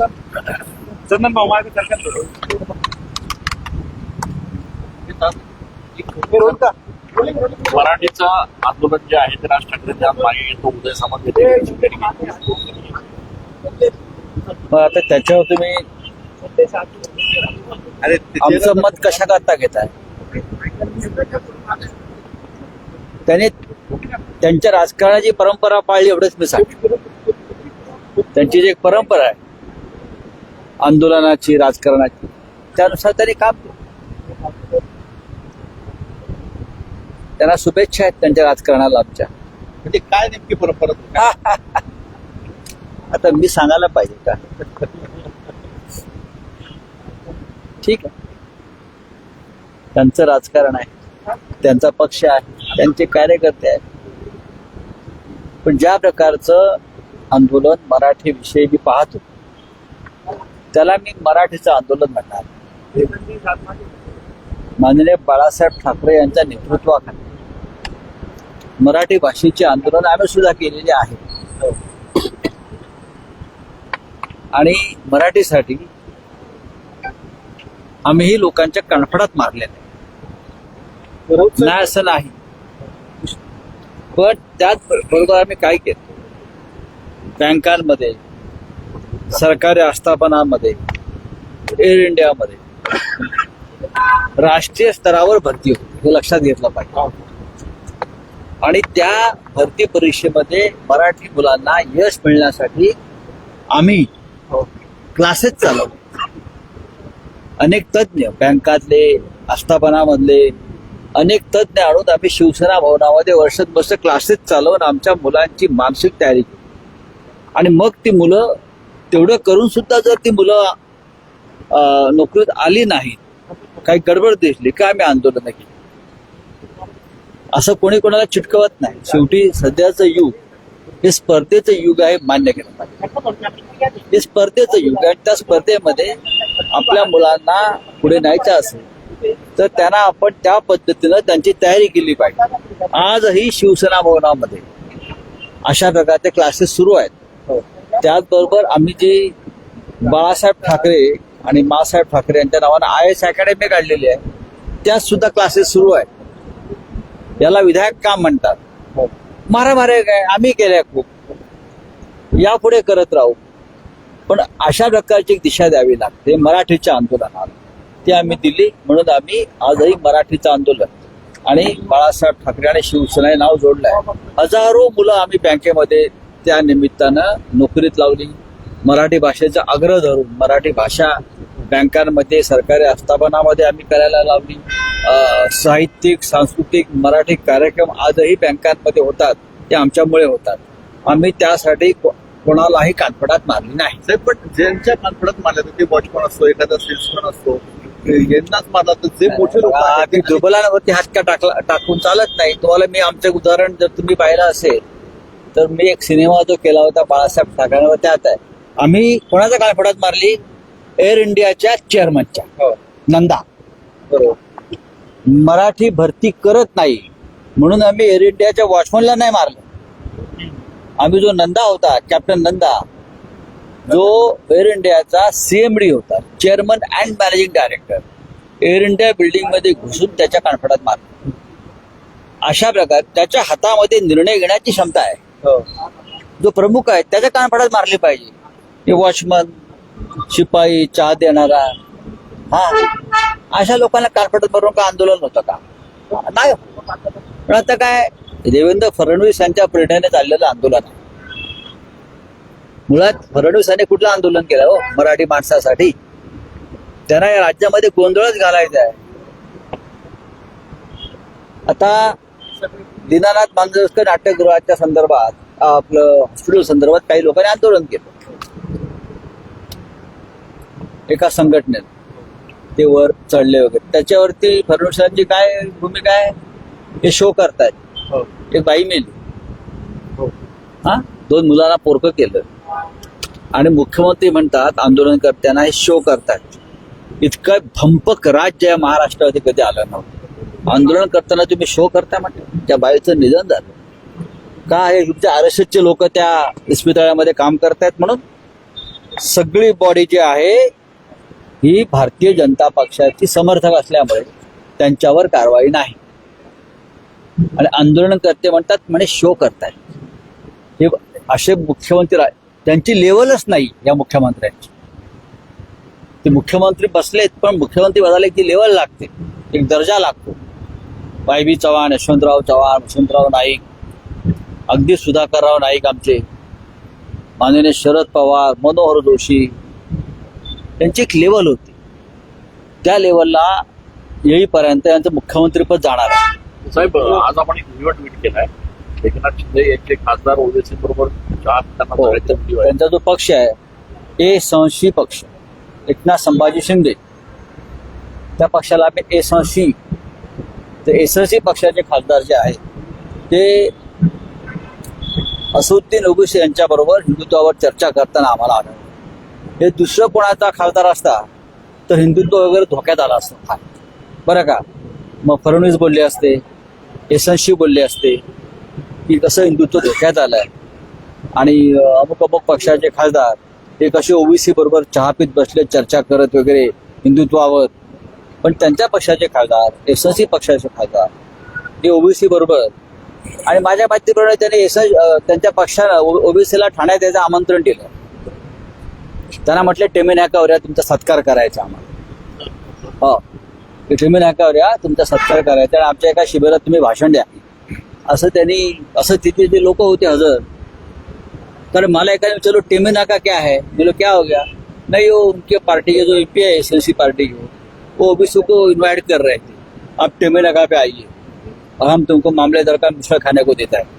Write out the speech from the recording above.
चंदन भाऊ मराठीचं आंदोलन जे आहे ते राज मागे तो उदय सामंत आता त्याच्यावर तुम्ही अरे आमचं मत कशा करता घेताय? त्याने त्यांच्या राजकारणाची परंपरा पाळली एवढंच मी सांगेन. त्यांची जी एक परंपरा आहे आंदोलनाची राजकारणाची. त्यानुसार त्यांनी काम केलं. त्यांना शुभेच्छा आहेत त्यांच्या राजकारणाला आमच्या. म्हणजे काय नेमकी परंपरा आता मी सांगायला पाहिजे का? ठीक आहे. त्यांचं राजकारण आहे. त्यांचा पक्ष आहे. त्यांचे कार्यकर्ते आहेत. पण ज्या प्रकारचं आंदोलन मराठी विषयी मी पाहतो त्याला मी मराठीचं आंदोलन म्हणणार. माननीय बाळासाहेब ठाकरे यांच्या नेतृत्वाखाली मराठी भाषेचे आंदोलन आम्ही सुद्धा केलेले आहे. आणि मराठीसाठी आम्हीही लोकांच्या कणफडात मारलेले. नाही असं नाही. पण त्याच बरोबर आम्ही काय केलं? बँकांमध्ये सरकारी आस्थापनामध्ये एअर इंडियामध्ये राष्ट्रीय स्तरावर भरती होती हे लक्षात घेतलं पाहिजे. आणि त्या भरती परीक्षेमध्ये मराठी मुलांना यश मिळण्यासाठी आम्ही क्लासेस चालवले. अनेक तज्ज्ञ बँकातले आस्थापनामधले अनेक तज्ज्ञ आणून आम्ही शिवसेना भवनामध्ये वर्षात वर्ष क्लासेस चालवून आमच्या मुलांची मानसिक तयारी केली. आणि मग ती मुलं तेवढं करून सुद्धा जर ती मुलं अं, नोकरीत आली नाहीत काही गडबड दिसली काय आम्ही आंदोलन केली? असं कोणी कोणाला चिटकवत नाही. शेवटी सध्याचं युग हे स्पर्धेचं युग आहे मान्य केलं पाहिजे हे स्पर्धेचं युग आहे. त्या स्पर्धेमध्ये आपल्या मुलांना पुढे न्यायचं असेल तर त्यांना आपण त्या पद्धतीनं त्यांची तयारी केली पाहिजे. आजही शिवसेना भवनामध्ये अशा प्रकारचे क्लासेस सुरू आहेत. त्याचबरोबर आम्ही जी बाळासाहेब ठाकरे आणि मासाहेब ठाकरे यांच्या नावानं आय एस अकॅडमी काढलेली आहे त्यात सुद्धा क्लासेस सुरू आहेत. याला विधायक काम म्हणतात. मारा मारे काय? आम्ही केल्या खूप. यापुढे करत राहू. पण अशा प्रकारची एक दिशा द्यावी लागते मराठीच्या आंदोलनाला. ती आम्ही दिली म्हणून आम्ही आजही मराठीचं आंदोलन आणि बाळासाहेब ठाकरे आणि शिवसेना हे नाव जोडलंय. हजारो मुलं आम्ही बँकेमध्ये त्या निमित्तानं नोकरीत लावली. मराठी भाषेचा आग्रह धरून मराठी भाषा बँकांमध्ये सरकारी आस्थापनामध्ये आम्ही करायला लावली. साहित्यिक सांस्कृतिक मराठी कार्यक्रम आजही बँकांमध्ये होतात ते आमच्यामुळे होतात. आम्ही त्यासाठी कोणालाही कानफडात मारली नाही. साहेब पण ज्यांच्या कॉन्फिडन्स मारले ते वॉचमन असतो एखादा सेल्समन असतो यांनाच मारला तर जे मोठे लोक दुर्बलांवरती हात का टाकला टाकून चालत नाही. तुम्हाला मी आमचं उदाहरण जर तुम्ही पाहिलं असेल तर मी एक सिनेमा जो केला होता बाळासाहेब ठाकरेंवर त्यात आहे आम्ही कोणाच्या काळफडात मारली? एअर इंडियाच्या चेअरमनच्या. हो, नंदा. बरोबर. मराठी भरती करत नाही. म्हणून आम्ही एअर इंडियाच्या वॉचमनला नाही मारलं. आम्ही जो नंदा होता कॅप्टन नंदा जो एअर इंडियाचा सीएमडी होता chairman and managing director air India बिल्डिंगमध्ये घुसून त्याच्या कानफडात मारलं. अशा प्रकारे त्याच्या हातामध्ये निर्णय घेण्याची क्षमता आहे. जो प्रमुख आहे त्याच्या कानफडात मारली पाहिजे. हे वॉचमन शिपाई चहा देणारा. हा. अशा लोकांना कानफडात मारून का आंदोलन होतं का? नाही पण आता काय देवेंद्र फडणवीस यांच्या प्रेरणेने चाललेलं आंदोलन आहे. मुळात फडणवीसांनी कुठलं आंदोलन केलं हो मराठी माणसासाठी? त्यांना या राज्यामध्ये गोंधळच घालायचा आहे. आता दीनानाथ मांजरकर नाट्यगृहाच्या संदर्भात आपलं हॉस्पिटल संदर्भात काही लोकांनी आंदोलन केलं. एका संघटनेत. ते वर चढले वगैरे. त्याच्यावरती फडणवीसांची काय भूमिका आहे? हे शो करतायत. हो. एक बाई मेली. हो. हा? दोन मुलांना पोरकं केलं. आणि मुख्यमंत्री म्हणतात आंदोलन करताना हे शो करतात इतकं भंपक राज्य या महाराष्ट्रामध्ये कधी आलं नव्हतं. आंदोलन करताना तुम्ही शो करता म्हटलं. त्या बाईचं निधन झालं. का हे तुमच्या आर लोक त्या इस्पितळामध्ये काम करतायत म्हणून? सगळी बॉडी जी आहे ही भारतीय जनता पक्षाची समर्थक असल्यामुळे त्यांच्यावर कारवाई नाही. आणि आंदोलन करते म्हणतात म्हणे शो करतायत हे असे मुख्यमंत्री त्यांची लेवलच नाही या मुख्यमंत्र्यांची. ते मुख्यमंत्री बसलेत पण मुख्यमंत्री बदलले की लेवल लागते एक दर्जा लागतो. वाय बी चव्हाण यशवंतराव चव्हाण वसंतराव नाईक अगदी सुधाकरराव नाईक आमचे. माननीय शरद पवार मनोहर जोशी त्यांची एक लेवल होती. त्या लेवलला येईपर्यंत यांचं मुख्यमंत्रीपद जाणार आहे. साहेब आज आपण एक व्हिडिओ ट्विट केलाय. एकनाथ शिंदे यांचे खासदार ओवेसी बरोबर हो, त्यांचा जो पक्ष आहे ए संशी पक्ष. एकनाथ संभाजी शिंदे. त्या पक्षाला आम्ही ए संशी तर एस सी पक्षाचे खासदार जे आहेत ते असुद्दीन ओबीसी यांच्याबरोबर हिंदुत्वावर चर्चा करताना आम्हाला आढळलं. हे दुसरं कोणाचा खासदार असता तर हिंदुत्व वगैरे धोक्यात आला असतो. फार बरं का? मग फडणवीस बोलले असते एसएनशी बोलले असते की कसं हिंदुत्व धोक्यात आलंय. आणि अमुक अमुक पक्षाचे खासदार हे कसे ओबीसी बरोबर चहा पीत बसले चर्चा करत वगैरे हिंदुत्वावर पण त्यांच्या पक्षाचे खासदार एस पक्षाचे खासदार जे ओबीसी बरोबर. आणि माझ्या माहितीप्रमाणे त्यांनी एस त्यांच्या पक्षानं ओबीसीला ठाण्यात यायचं आमंत्रण दिलं त्यांना म्हटले टेमी नाकावर या तुमचा सत्कार करायचा आम्हाला. हो. ते टेमी नाकावर या तुमचा सत्कार करायचा आणि आमच्या एका शिबिरात तुम्ही भाषण द्या. असं त्यांनी असं तिथे जे लोक होते हजर तर मला एका विचारलो चलो नाका क्या है? बोलो क्या हो गया? नहीं हो उनके पार्टी के जो एम पी है एस सी पार्टी के वो ओबीसी को इन्वाइट कर रहे थे आप टेमे लगा पे आइए। और हम तुमको मामले दर का मिश्रा खाने को देता है।